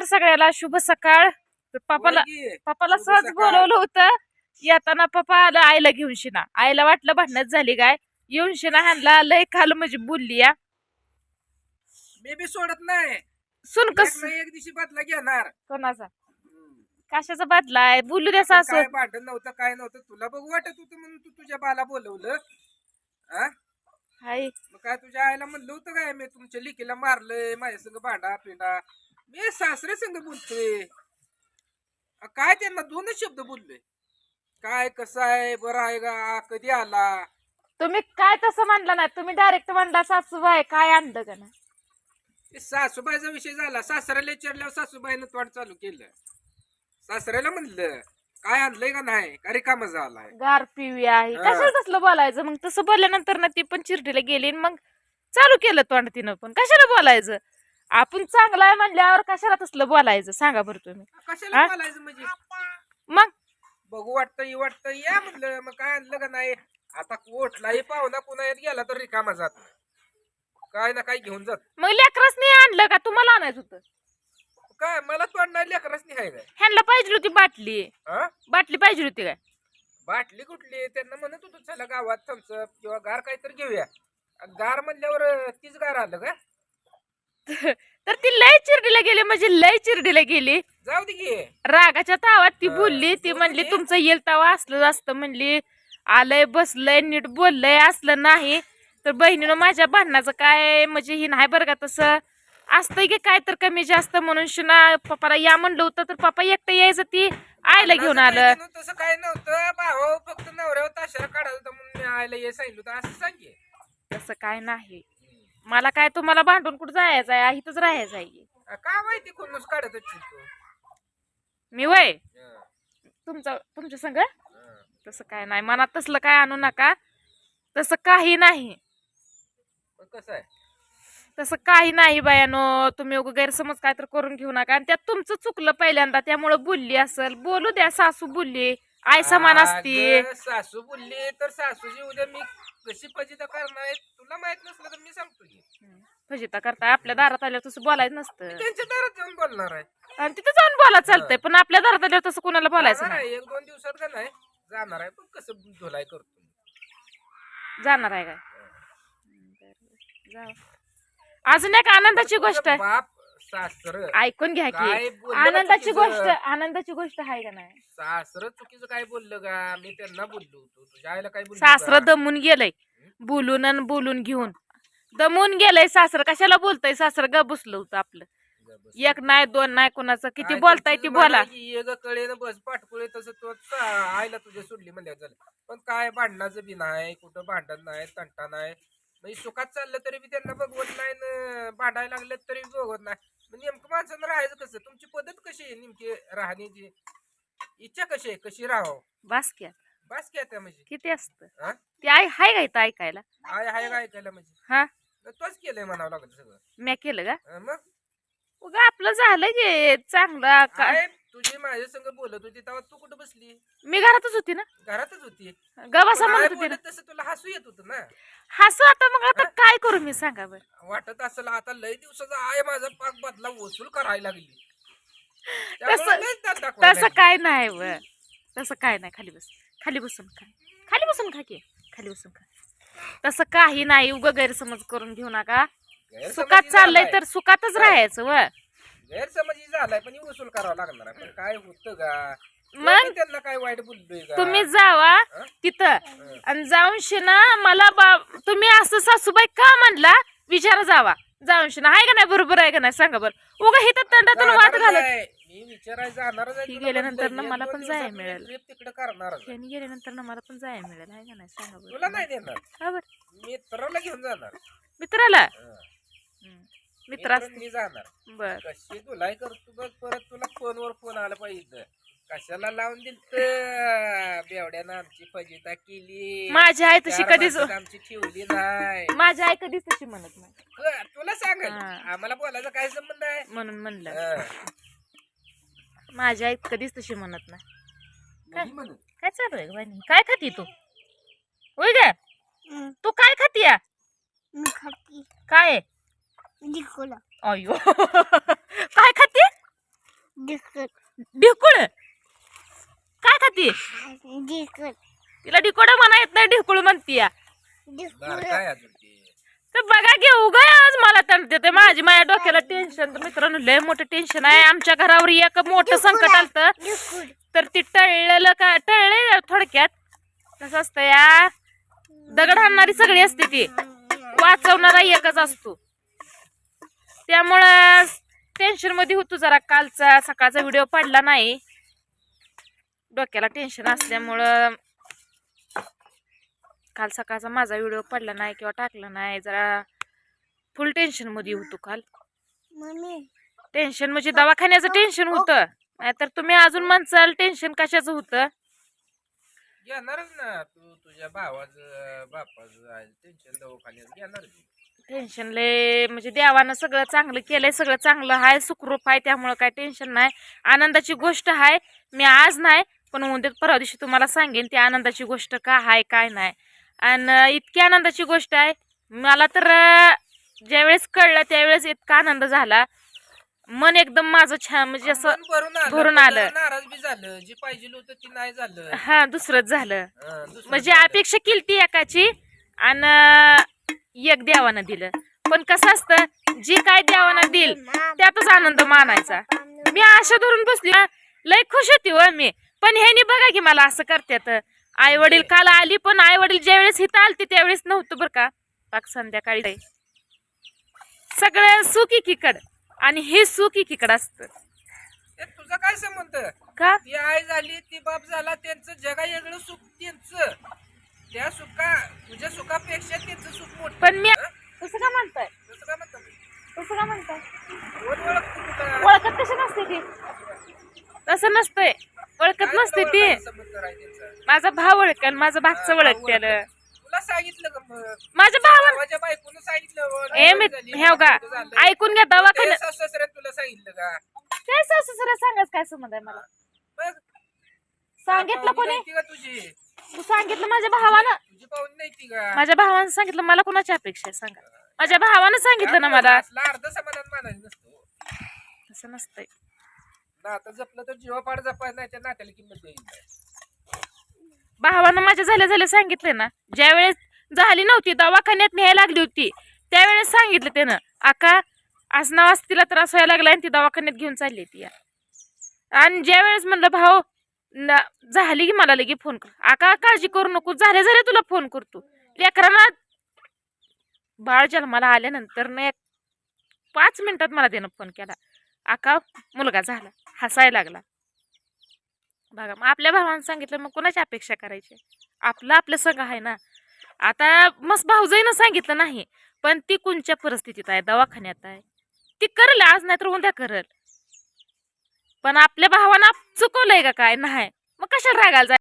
नमस्कार सगळ्याला. शुभ सकाळ. पप्पाला शुभ सहज. बोलवलं होतं. येताना पप्पा आलं आईला घेऊन शिना. आईला वाटलं भांडणच झाली काय? येऊन शिना ह्यांना लय खाल म्हणजे बोलली या. मी बी सोडत नाही. सुनकस एक ना एक दिवशी बदला घेणार. कोणाचा? कशाचा बदलाय बोलू द्या सासू. काय भांडण नव्हतं काय नव्हतं. तुला बघू वाटत होतं म्हणून तू तुझ्या बाला बोलवलं. हा? हाय मग काय तुझ्या आईला म्हणलं होतं काय? मी तुमच्या लिकीला मारलंय माझ्या संग भांडा पिंडा मी सासरे संग बोलतोय. अ, काय त्यांना दोनच शब्द बोललोय काय कसं आहे बरं आहे का कधी आला? तुम्ही काय तसं म्हणला नाही तुम्ही डायरेक्ट म्हणला सासूबाई काय आणलं का नाही? ते सासूबाईचा विषय झाला. सासऱ्याला विचारल्यावर सासूबाईनं तोंड चालू केलं. सासऱ्याला म्हणलं काय आणलंय का नाही? का रिकामा झालाय? गार पिवी आहे. हा. कशाला तसलं बोलायचं? मग तसं बोलल्यानंतर ना ती पण चिरटीला गेली आणि मग चालू केलं तोंड तिनं पण. कशाला बोलायचं? आपण चांगलं आहे म्हणल्यावर कशाला तसलं बोलायचं? सांगा बरं तुम्ही. कशाला हा? बोलायचं म्हणजे? मग? बघू वाटतं ही वाटतं या म्हणलं मग काय आणलं का नाही? आता कोठलाही पाहुणा पुन्हा येत गेला तर रिकामा जात. नाही. काय ना काय घेऊन जात. मग लेकरच नाही आणलं का? तुम्हाला आणायचं होतं. काय? मला तोंड नाही लेकरच नाही आहे काय? ह्यांना पाहिजे होती बाटली. हा? बाटली पाहिजे होती काय? बाटली कुठली? त्यांना म्हणत होतो चला गावात थम्सअप किंवा गार काहीतरी घेऊया. आणि गार म्हणल्यावर तीच गार आलं का? तर ती लय चिरडीला गेली म्हणजे लय चिरडीला गेली. जाऊ दे की. रागाच्या तावात ती बोलली ती म्हणली? तुमचं येल तावा असलं असतं म्हणली. आलंय बसलंय नीट बोललंय असलं नाही. तर बहिणीनं माझ्या भांडणाचं काय म्हणजे ही नाही बरं का तसं. असतंय की काय तर कमी जास्त म्हणून शिना पप्पाला या म्हणलं होतं तर पप्पा एकटं यायचं ती आईला घेऊन आलं. तसं काय नव्हतं. भाऊ फक्त नवऱ्यावर ताशाला काढायला होता म्हणून आयला ये सांगितलं होतं. असं सांगे तसं काय नाही. मला काय तुम्हाला भांडून कुठं जायचं आहे? इथंच राहायचं आहे. काय माहिती कोणच काढत तू? मी वय? हं, तुमचं तुमच्या संग? हं. तसं काय नाही. मनात तसलं काय आणू नका. तसं काही नाही. मग कसं आहे? तसं काही नाही बायानो. तुम्ही उगा गैरसमज काय तर करून घेऊ नका. आणि त्यात तुमचं चुकलं पहिल्यांदा. त्यामुळं बोलली असेल. बोलू द्या सासू बोलली. आई समान असते. अगं, सासू बोलली तर सासूची उद्या मी कशी फजिता करणार आहे तुला माहीत नसलं तर मी सांगतो की. फजिता करता आपल्या दारात आल्यावर तसं बोलायचं नसतं. त्यांच्या दारात जाऊन बोलणार आहे. आणि तिथं जाऊन बोला चालतंय पण आपल्या दारात आल्यावर तसं कोणाला बोलायचं जाणार नाही. आहे, एक दोन दिवसात का नाही जाणार आहे पण कसं धुलाई करतो जाणार आहे काय? जाऊ. अजून एक आनंदाची गोष्ट आहे. बाप सासर. ऐकून घ्या काय की बोललं आनंदाची चुकीचं? गोष्ट आनंदाची गोष्ट आहे का नाही? सासर चुकीचं काय बोललं का मी त्यांना बोललो होतो. तुझ्या आईला काय बोललो सासर का? दमून गेलंय. बोलून आणि बोलून घेऊन. दमून गेलंय सासर. कशाला बोलतय सासर? ग बसलं होतं आपलं. बस. एक नाही दोन नाही कोणाचं. किती काय बोलताय ती तुझं बोला. म्हणायचं की ये ग कळेनं बस. पाठकुळे तसं तो आईला तुझ्या सोडली म्हणल्या झालं. पण काय भांडणाचं बी नाही. कुठं भांडण नाही तंटा नाही. म्हणजे सुखात चाललं तरी बी त्यांना बघवत नाही न. भांडायला लागलं तरी बी बघवत नाही. नेमकं माणसानं राहायचं कसं? तुमची पद्धत कशी आहे नेमकी राहण्याची? इच्छा कशी आहे? कशी राहावं? बस की आता. बस क्या त्या म्हणजे? किती असत? हा? ती आई हाय का इथं ऐकायला? आय हाय काय ऐकायला म्हणजे? हा? तोच केलंय म्हणावं लागलं सगळं. म्या केलं का? मग? उगा आपलं झालं की चांगलं. का काय तुझी माझ्या संग बोलत होती तेव्हा तू कुठं बसली? मी घरातच होती ना. घरातच होती? गवासा पण आई म्हणत होती ना. बोलत तसं तुला हसू येत होतं ना. हसू आता मग आता काय करू मी सांगा बरं. वाटत असेल आता लय दिवसाचा आहे माझा पाक बदला वसूल करायला लागली. तसं- त्यामुळे लयच दात दाखवायला तसं लागली. काय नाही व. तसं काय नाही. खाली बस. खाली बसून खा. खाली बसून खा की. खाली बसून खा. तसं काही नाही. उगा गैरसमज करून घेऊ नका. गैरसमज सुखात चाललंय झालाय. तर सुखातच राहायचं व. गैरसमज झालाय पण वसूल करावं लागणार आहे. पण काय होतं का मग मी त्यांना काय वाईट बोललोय का तुम्ही जावा? तिथं. आणि जाऊन शिना मला बा तुम्ही असं सासूबाई का म्हणला? विचारा जावा. जाऊन शिना आहे का नाही? बरोबर आहे का नाही? सांगा बरं. उगा हिथं तंडातून वाट जाणारच घालत. आहे. मी विचारायला जाणारच आहे तुला गेल्यानंतर ना एक मला दोन पण जायला दिवसात मी मिळेल. trip तिकडे करणारच आहे. त्यांनी गेल्यानंतर ना मला पण जायला मिळेल. आहे का नाही? सांगा तुला बरं नाही देणार? का बरं? मित्राला घेऊन जाणार. मित्राला. मित्र मित्र मी जाणार बर कशी तुलाही करतो बघ परत तुला फोनवर फोन आला पाहिजे कशाला लावून दिल बेवड्यानं आमची फजिता केली माझी आई तशी चार कधीच आमची ठेवली नाही माझी आई कधीच तशी म्हणत नाही तुला सांगाल हा. आम्हाला बोलायचा काय संबंध आहे म्हणून म्हणलं हं. माझी आई कधीच तशी म्हणत नाही काय? नाही म्हणत. काय चालू आहे वाणी? काय खाती तू होय ग तू काय खाती या? मी खाती काय आहे? अयो काय खाती? ढिकुळ. काय खाती? तिला ढिकोड म्हणा येत नाही ढिकुळ म्हणतीया. तर बघा घेऊ ग आज मला तण देते. माझी माझ्या डोक्याला टेन्शन तर मित्रांनो लय मोठं टेन्शन आहे. आमच्या घरावर एक मोठं संकट आलतं. तर ती टळलेलं का टळले थोडक्यात. कसं असतं या? दगड हाणणारी सगळी असते ती. वाचवणारा एकच असतो. त्यामुळं टेन्शनमध्ये होतो जरा कालचा सकाळचा व्हिडिओ पडला नाही. डोक्याला टेन्शन असल्यामुळं काल सकाळचा माझा व्हिडिओ पडला नाही किंवा टाकला नाही. जरा फुल टेन्शनमध्ये होतो काल. टेन्शन म्हणजे दवाखान्याचं टेन्शन होतं. नाहीतर तुम्ही अजून म्हणसाल टेन्शन कशाचं होतं? घेणारच ना. तू तुझ्या भावाचं बापाचं टेन्शन दवाखान्यात घेणार टेन्शन लय म्हणजे देवानं सगळं चांगलं केलंय सगळं चांगलं आहे सुखरूप आहे त्यामुळं काय टेन्शन नाही. आनंदाची गोष्ट आहे मी आज नाही पण उद्या परवा दिवशी तुम्हाला सांगेन ती आनंदाची गोष्ट का आहे काय नाही. आणि इतकी आनंदाची गोष्ट आहे मला तर ज्यावेळेस कळलं त्यावेळेस इतका आनंद झाला. मन एकदम माझं छान म्हणजे असं भरून आलं नाराज बी झालं जे पाहिजे होतं ते नाही झालं. हा दुसरंच झालं. म्हणजे. अपेक्षा केली ती एकाची आणि एक देवानं दिलं. पण कसं असतं जी काय देवानं दिल त्यातच आनंद मानायचा. मी आशा धरून बसली लय खुश होती हो मी. पण ह्यानी बघा की मला असं करतात आई वडील काल आली पण आई वडील ज्यावेळेस इथं आलती त्यावेळेस नव्हतं बरं का? पाक संध्याकाळी सगळं सुख एकीकड आणि हे सुख एकीकड असतं. तुझा काय संबंध? का? ती आई झाली ती बाप झाला त्यांचं जगा वेगळं सुख त्यांचं. त्या सुखा तुझ्या सुखापेक्षा त्यांचं सुख मोठं पण मी? तसं का म्हणताय? तसं काय म्हणतात तसं का म्हणताय? कोण ओळखतं तुला? ओळखत कशी नसते ती. तसं नसतंय. ओळखत नसते ती. संबंध? माझा भाव ओळखन माझं भागचं ओळख त्याला तुला सांगितलं का मग? माझ्या भावाच्या बायकोनं सांगितलं हो, ए मी झाली, हे का झालं. ऐकून घ्या ते दवाखान्यात तुला सांगितलं का? काय सासू सांगाच काय संबंध आहे मला? बघ, सांगितलं कोणी? का तुझी? तू सांगितलं माझ्या भावानं. तुझी पाहुणी नाही ती का माझ्या भावानं सांगितलं मला कुणाची अपेक्षा आहे सांगा. माझ्या भावानं सांगितलं ना मला. असला अर्ध समाधान मानायचं नसतो. तसं नसतंय. नातं जपलं तर नाही त्या नात्याला किंमत द्यायची भावानं माझ्या झाल्या झाल्या सांगितलं ना. ज्यावेळेस झाली नव्हती दवाखान्यात न्यायला लागली होती त्यावेळेस सांगितलं त्यानं. आका आज नावास तिला त्रास व्हायला लागला आणि ती दवाखान्यात घेऊन चालली ती आणि ज्या वेळेस म्हणलं भाऊ झाली की मला लगे फोन कर. आका काळजी करू नको. झाले झाले तुला फोन करतो. लेकरांना बाळ जन्माला आल्यानंतर ना एक पाच मिनिटात मला त्यानं फोन केला. आका मुलगा झाला. हसायला लागला. बघा मग आपल्या भावानं सांगितलं मग कोणाची अपेक्षा करायची? आपलं आपलं सगळं आहे ना. आता मस्त भाऊजाईनं सांगितलं नाही पण ती कोणच्या परिस्थितीत आहे? दवाखान्यात आहे. ती करेल आज नाही तर उद्या करेल. पण आपल्या भावानं चुकवलंय का काय नाही मग कशाला रागायला जायचं?